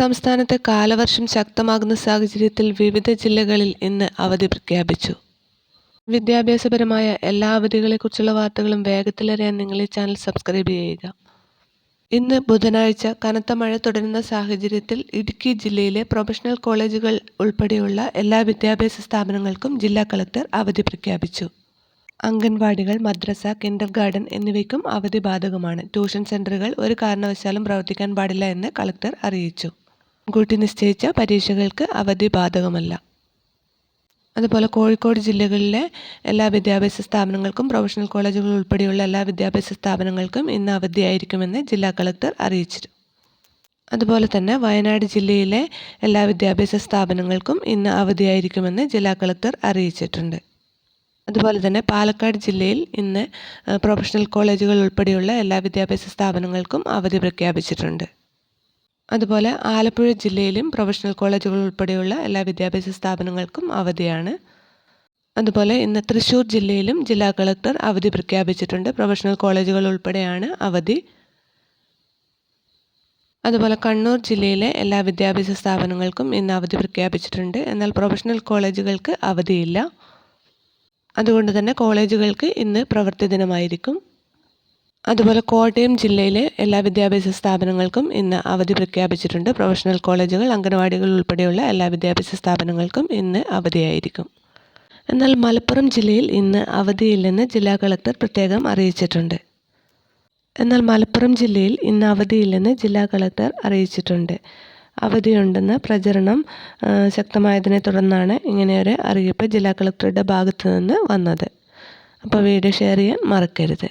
സംസ്ഥാനത്ത് കാലവർഷം ശക്തമാകുന്ന സാഹചര്യത്തിൽ വിവിധ ജില്ലകളിൽ ഇന്ന് അവധി പ്രഖ്യാപിച്ചു. വിദ്യാഭ്യാസപരമായ എല്ലാ അവധികളെക്കുറിച്ചുള്ള വാർത്തകളും വേഗത്തിലറിയാൻ നിങ്ങൾ ഈ ചാനൽ സബ്സ്ക്രൈബ് ചെയ്യുക. ഇന്ന് ബുധനാഴ്ച കനത്ത മഴ തുടരുന്ന സാഹചര്യത്തിൽ ഇടുക്കി ജില്ലയിലെ പ്രൊഫഷണൽ കോളേജുകൾ ഉൾപ്പെടെയുള്ള എല്ലാ വിദ്യാഭ്യാസ സ്ഥാപനങ്ങൾക്കും ജില്ലാ കളക്ടർ അവധി പ്രഖ്യാപിച്ചു. അംഗൻവാടികൾ മദ്രസ കിൻഡർ ഗാർഡൻ എന്നിവയ്ക്കും അവധി ബാധകമാണ്. ട്യൂഷൻ സെന്ററുകൾ ഒരു കാരണവശാലും പ്രവർത്തിക്കാൻ പാടില്ല എന്ന് കളക്ടർ അറിയിച്ചു. മുൻകൂട്ടി നിശ്ചയിച്ച പരീക്ഷകൾക്ക് അവധി ബാധകമല്ല. അതുപോലെ കോഴിക്കോട് ജില്ലകളിലെ എല്ലാ വിദ്യാഭ്യാസ സ്ഥാപനങ്ങൾക്കും പ്രൊഫഷണൽ കോളേജുകൾ ഉൾപ്പെടെയുള്ള എല്ലാ വിദ്യാഭ്യാസ സ്ഥാപനങ്ങൾക്കും ഇന്ന് അവധിയായിരിക്കുമെന്ന് ജില്ലാ കളക്ടർ അറിയിച്ചു. അതുപോലെ തന്നെ വയനാട് ജില്ലയിലെ എല്ലാ വിദ്യാഭ്യാസ സ്ഥാപനങ്ങൾക്കും ഇന്ന് അവധിയായിരിക്കുമെന്ന് ജില്ലാ കളക്ടർ അറിയിച്ചിട്ടുണ്ട്. അതുപോലെ തന്നെ പാലക്കാട് ജില്ലയിൽ ഇന്ന് പ്രൊഫഷണൽ കോളേജുകൾ ഉൾപ്പെടെയുള്ള എല്ലാ വിദ്യാഭ്യാസ സ്ഥാപനങ്ങൾക്കും അവധി പ്രഖ്യാപിച്ചിട്ടുണ്ട്. അതുപോലെ ആലപ്പുഴ ജില്ലയിലും പ്രൊഫഷണൽ കോളേജുകൾ ഉൾപ്പെടെയുള്ള എല്ലാ വിദ്യാഭ്യാസ സ്ഥാപനങ്ങൾക്കും അവധിയാണ്. അതുപോലെ ഇന്ന് തൃശ്ശൂർ ജില്ലയിലും ജില്ലാ കളക്ടർ അവധി പ്രഖ്യാപിച്ചിട്ടുണ്ട്. പ്രൊഫഷണൽ കോളേജുകൾ ഉൾപ്പെടെയാണ് അവധി. അതുപോലെ കണ്ണൂർ ജില്ലയിലെ എല്ലാ വിദ്യാഭ്യാസ സ്ഥാപനങ്ങൾക്കും ഇന്ന് അവധി പ്രഖ്യാപിച്ചിട്ടുണ്ട്. എന്നാൽ പ്രൊഫഷണൽ കോളേജുകൾക്ക് അവധിയില്ല. അതുകൊണ്ട് തന്നെ കോളേജുകൾക്ക് ഇന്ന് പ്രവൃത്തി ദിനമായിരിക്കും. അതുപോലെ കോട്ടയം ജില്ലയിലെ എല്ലാ വിദ്യാഭ്യാസ സ്ഥാപനങ്ങൾക്കും ഇന്ന് അവധി പ്രഖ്യാപിച്ചിട്ടുണ്ട്. പ്രൊഫഷണൽ കോളേജുകൾ അംഗനവാടികൾ ഉൾപ്പെടെയുള്ള എല്ലാ വിദ്യാഭ്യാസ സ്ഥാപനങ്ങൾക്കും ഇന്ന് അവധിയായിരിക്കും. എന്നാൽ മലപ്പുറം ജില്ലയിൽ ഇന്ന് അവധിയില്ലെന്ന് ജില്ലാ കളക്ടർ പ്രത്യേകം അറിയിച്ചിട്ടുണ്ട്. എന്നാൽ മലപ്പുറം ജില്ലയിൽ ഇന്ന് അവധിയില്ലെന്ന് ജില്ലാ കളക്ടർ അറിയിച്ചിട്ടുണ്ട്. അവധിയുണ്ടെന്ന പ്രചരണം ശക്തമായതിനെ തുടർന്നാണ് ഇങ്ങനെയൊരു അറിയിപ്പ് ജില്ലാ കളക്ടറുടെ ഭാഗത്തു നിന്ന് വന്നത്. അപ്പോൾ വീഡിയോ ഷെയർ ചെയ്യാൻ മറക്കരുത്.